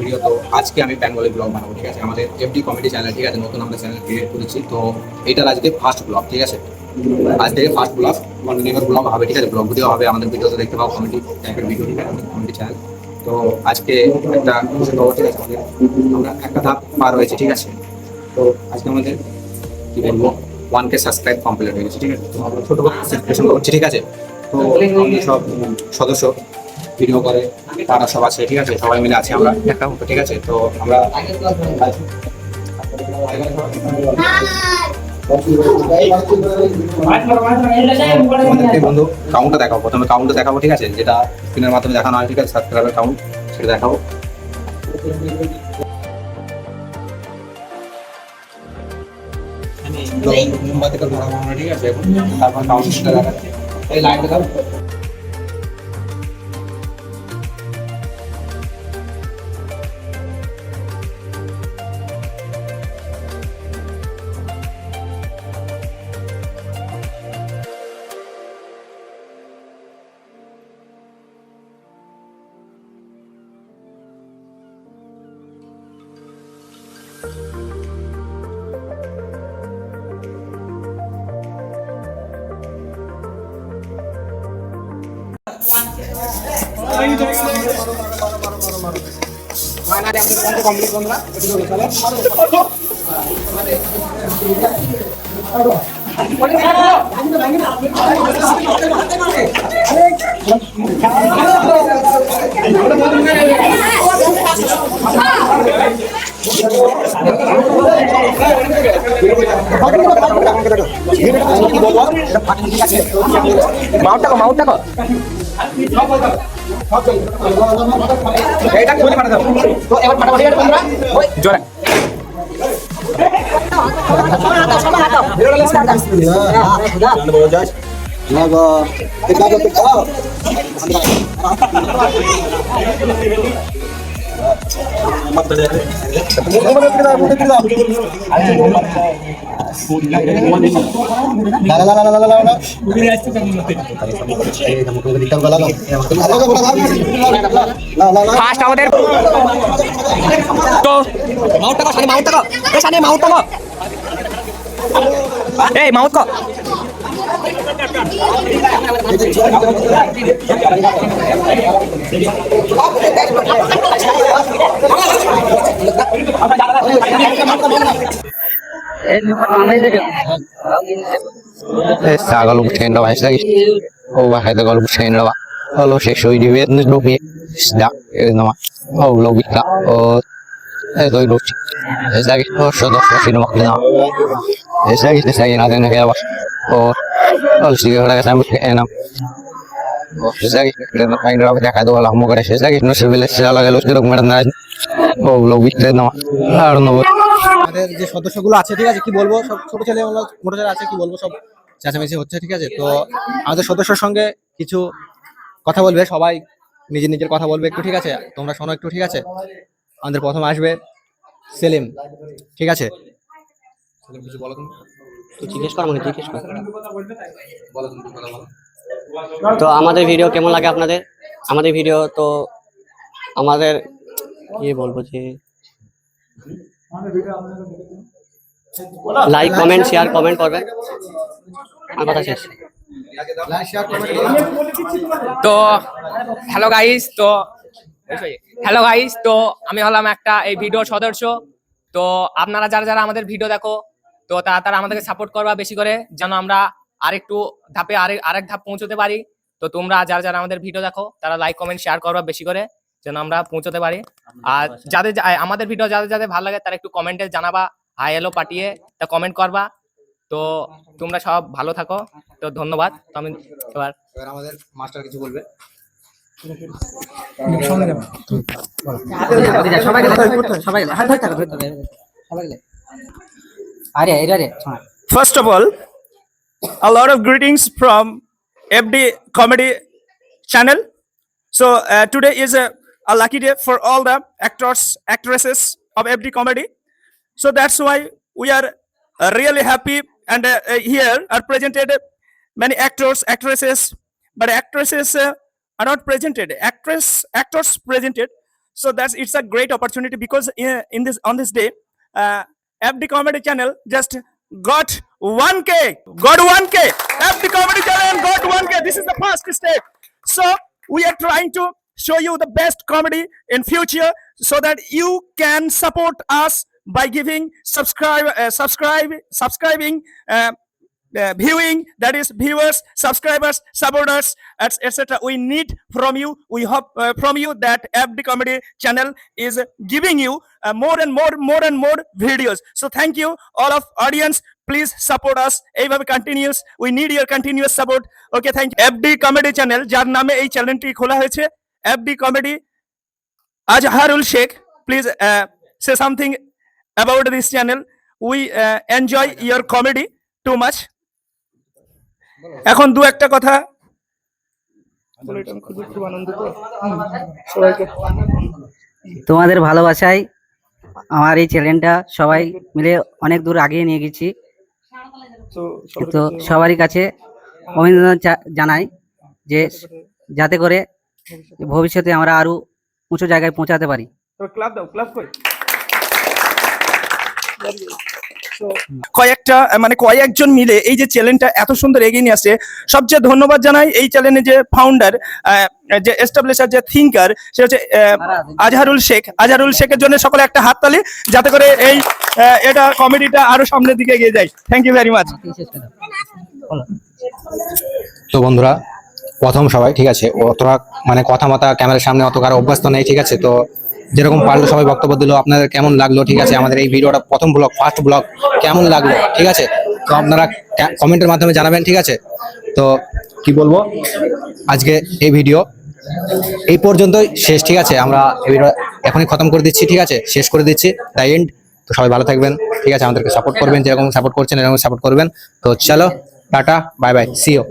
Video. তো আজকে আমি বেঙ্গলি ব্লগ বানাবো ঠিক আছে? আমাদের এফডি কমেডি চ্যানেল ঠিক আছে? নতুন আমরা চ্যানেল ক্রিয়েট করেছি তো এটার আজকে ফার্স্ট ব্লগ ঠিক আছে? আজ থেকে ফার্স্ট ব্লগ কন্টিনিউয়ার ব্লগ হবে ঠিক আছে? ব্লগ ভিডিও হবে আমাদের ভিডিওতে দেখতে পাবো কমেডি টাইপের ভিডিও ঠিক আছে? কমেডি চ্যানেল তো আজকে একটা খবর ঠিক আছে? আমাদের আমরা একটা ধাপ পার হয়েছে ঠিক আছে? তো আজকে আমাদের কি বলব ওয়ান কে সাবস্ক্রাইব কমপ্লিট হয়ে গেছে ঠিক আছে? তো আমরা ছোট সেলিব্রেশন করছি ঠিক আছে? তো সব সদস্য ভিডিও করে তারা সব আছে, ঠিক আছে? সবাই মিলে আছি আমরা। ঠিক আছে? তো আমরা বন্ধু কাউন্টটা দেখাবো প্রথমে কাউন্টটা দেখাবো, ঠিক আছে? যেটা স্ক্রিনের মাধ্যমে দেখানো হয়, ঠিক আছে? সাবস্ক্রাইবার কাউন্ট সেটা দেখাবো ঠিক আছে? তারপর কাউন্টটা দেখাচ্ছি। এই লাইন দেখাবো এটা খুলে পাঠাতে হবে তো এবার ফাটাফাটি এটা তোমরা ওই। জোরে। ফার্স্ট আমাদের এই Sa galung chen dawa sa gi. O wa hai da galung chen dawa. O lo she shui di vet nu do bi. Sda e na ma. O lo bi ta. O e do lo chi. E sa gi o sho do sho shi no ma na. E sa gi sa gi na de na ga wa. O o lo shi ga ga sa mu e na. O sa gi de na kai dawa দেখা দাও আলাম আমাদের যে সদস্যগুলো আছে ঠিক আছে? কি বলব? সব ছোট ছেলে মোটো ছেলে আছে কি বলব? সব চেঁচামেচি হচ্ছে ঠিক আছে? তো আমাদের সদস্যর সঙ্গে কিছু কথা বলবে সবাই নিজের নিজের কথা বলবে একটু ঠিক আছে? তোমরা শোনো একটু ঠিক আছে? আমাদের প্রথম আসবে সেলিম ঠিক আছে? সেলিম কিছু বলো তুমি? জিজ্ঞেস কর মানে জিজ্ঞেস কর। বলো তুমি কথা বলো। তো আমাদের ভিডিও কেমন লাগে আপনাদের? আমাদের ভিডিও তো আমাদের কি বলব যে লাইক কমেন্ট শেয়ার কমেন্ট করবেন আমার কথা শেষ। তো হ্যালো গাইস তো হ্যালো গাইস তো আমি হলাম একটা এই ভিডিওর সদস্য। তো আপনারা যারা যারা আমাদের ভিডিও দেখো তো তারা তারা আমাদেরকে সাপোর্ট করবা বেশি করে যেন আমরা আরেকটু ধাপে আরেক আরেক ধাপ পৌঁছতে পারি। তো তোমরা যারা যারা আমাদের ভিডিও দেখো তারা লাইক কমেন্ট শেয়ার করবা বেশি করে। যেন আমরা পৌঁছতে পারি। আর যাদের আমাদের ভিডিও যাদের যাদের ভালো লাগে তারা একটু কমেন্টে জানাবা। হাই হ্যালো পাঠিয়ে তা কমেন্ট করবা। তো তোমরা সব ভালো থাকো। তো ধন্যবাদ। তো আমি এবার এবার আমাদের মাস্টার কিছু বলবে। First of all, a lot of greetings from FD Comedy Channel. So uh, today is a, a lucky day for all the actors, actresses of FD Comedy. So that's why we are uh, really happy and uh, uh, here are presented many actors, actresses, but actresses uh, are not presented. Actress actors presented. So that's it's a great opportunity because in, in this on this day uh, fd comedy channel just got 1k got 1k fd comedy channel got 1k this is the first step. So we are trying to show you the best comedy in future so that you can support us by giving subscribe uh, subscribe subscribing uh, uh, viewing that is viewers subscribers supporters etc we need from you we hope uh, from you that fd comedy channel is giving you uh, more and more more and more videos so thank you all of audience please support us এইভাবে continues we need your continuous support okay thank you FD comedy channel যার নামে এই চ্যানেলটি খোলা হয়েছে FD comedy Azharul Sheikh please say something about this channel we enjoy your comedy too much এখন দু একটা কথা। তোমাদের ভালোবাসায় আমার এই চ্যানেলটা সবাই মিলে অনেক দূর আগিয়ে নিয়ে গেছি। তো সবারই কাছে অভিনন্দন জানাই যে যাতে করে ভবিষ্যতে আমরা আরও উঁচু জায়গায় পৌঁছাতে পারি। ক্লাব দাও ক্লাব করে কয়েকটা মানে কয়েকজন মিলে এই যে চ্যানেলটা এত সুন্দর এগিয়ে নিয়ে আসছে সবচেয়ে ধন্যবাদ জানাই এই চ্যানেলের যে ফাউন্ডার যে এস্টাবলিশার যে থিঙ্কার সে হচ্ছে আহ, আজহারুল শেখ। আজহারুল শেখের জন্য সকলে একটা হাত হাততালি যাতে করে এই আহ, এটা কমেডিটা আরও সামনের দিকে এগিয়ে যায়। থ্যাংক ইউ ভেরি মাচ তো বন্ধুরা প্রথম সবাই, ঠিক আছে? অতটা মানে কথা মতা ক্যামেরার সামনে অত কারও অভ্যস্ত নেই, ঠিক আছে? তো যেরকম পারল সবাই বক্তব্য দিল আপনাদের কেমন লাগল, ঠিক আছে? আমাদের এই ভিডিওটা প্রথম ব্লগ ফার্স্ট ব্লগ, কেমন লাগল, ঠিক আছে? তো আপনারা কমেন্টের মাধ্যমে জানাবেন, ঠিক আছে? তো কি বলব? আজকে এই ভিডিও এই পর্যন্তই শেষ, ঠিক আছে? আমরা এই ভিডিও এখনই খতম করে দিচ্ছি, ঠিক আছে? শেষ করে দিচ্ছি তাই এন্ড তো সবাই ভালো থাকবেন, ঠিক আছে? আমাদেরকে সাপোর্ট করবেন, যেরকম সাপোর্ট করছেন, এরকম সাপোর্ট করবেন। তো চলো, টাটা বাই বাই সিও